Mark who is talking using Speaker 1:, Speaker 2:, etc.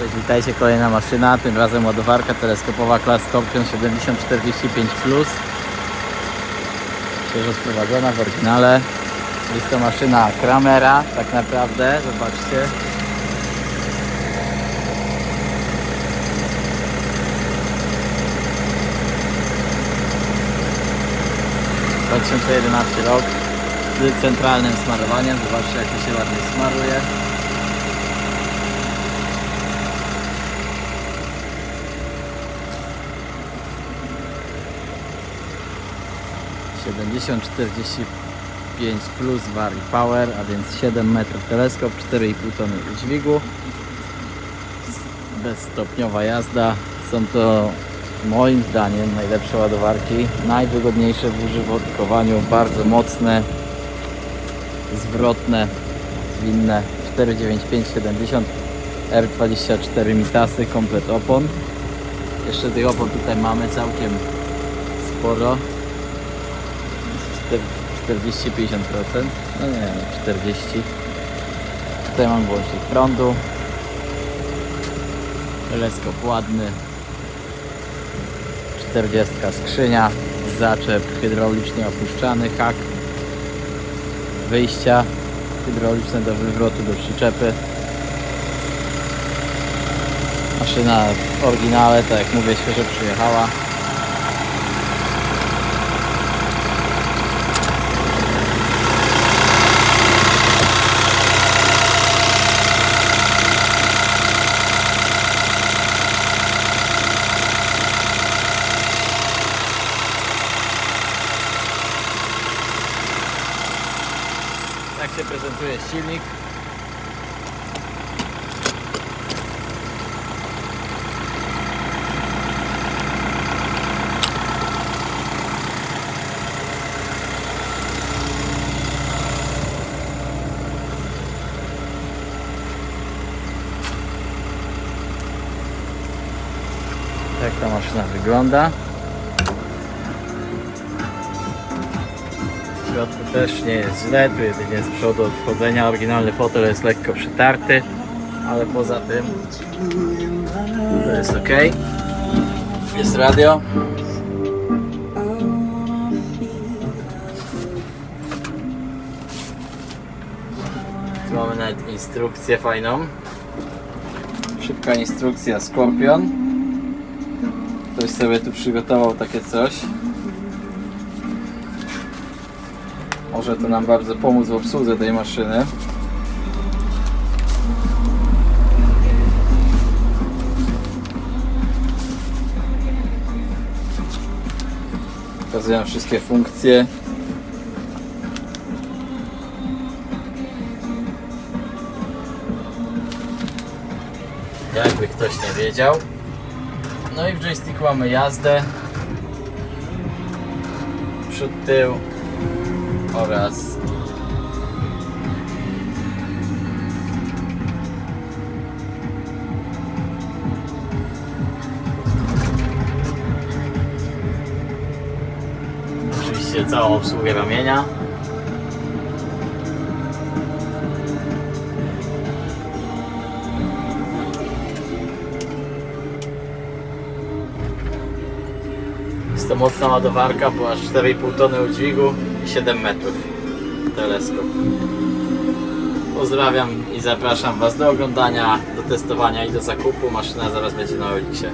Speaker 1: Cześć, witajcie, kolejna maszyna, tym razem ładowarka teleskopowa Class Scorpion 7045 Plus. Świeżo sprowadzona w oryginale. Jest to maszyna Kramera, tak naprawdę, zobaczcie. ...2011 rok z centralnym smarowaniem. Zobaczcie jak to się ładnie smaruje. Siedemdziesiąt czterdzieści pięć plus Vari Power, a więc 7 metrów teleskop, 4,5 tony dźwigu. Bezstopniowa jazda. Są to moim zdaniem najlepsze ładowarki, najwygodniejsze w użytkowaniu, bardzo mocne, zwrotne, zwinne 49570 R24 Mitasy, komplet opon. Jeszcze tych opon tutaj mamy całkiem sporo. 40-50%, no nie wiem, 40. Tutaj mam włącznik prądu. Teleskop ładny. 40 skrzynia, zaczep hydraulicznie opuszczany, hak, wyjścia hydrauliczne do wywrotu do przyczepy. Maszyna w oryginale, tak jak mówię, świeżo przyjechała. Tak się prezentuje silnik. Tak ta maszyna wygląda. Środku też nie jest źle, tu jedynie z przodu od wchodzenia oryginalny fotel jest lekko przytarty, ale poza tym to jest ok. Jest radio. Tu mamy nawet instrukcję fajną. Szybka instrukcja Scorpion. Ktoś sobie tu przygotował takie coś. Może to nam bardzo pomóc w obsłudze tej maszyny. Pokazują wszystkie funkcje. Jakby ktoś nie wiedział. No i w joysticku mamy jazdę. Przód, tył, oraz oczywiście całą obsługę ramienia. Jest to mocna ładowarka, bo aż 4,5 tony udźwigu 7 metrów teleskop. Pozdrawiam i zapraszam Was do oglądania, do testowania i do zakupu. Maszyna zaraz będzie na Oliksie.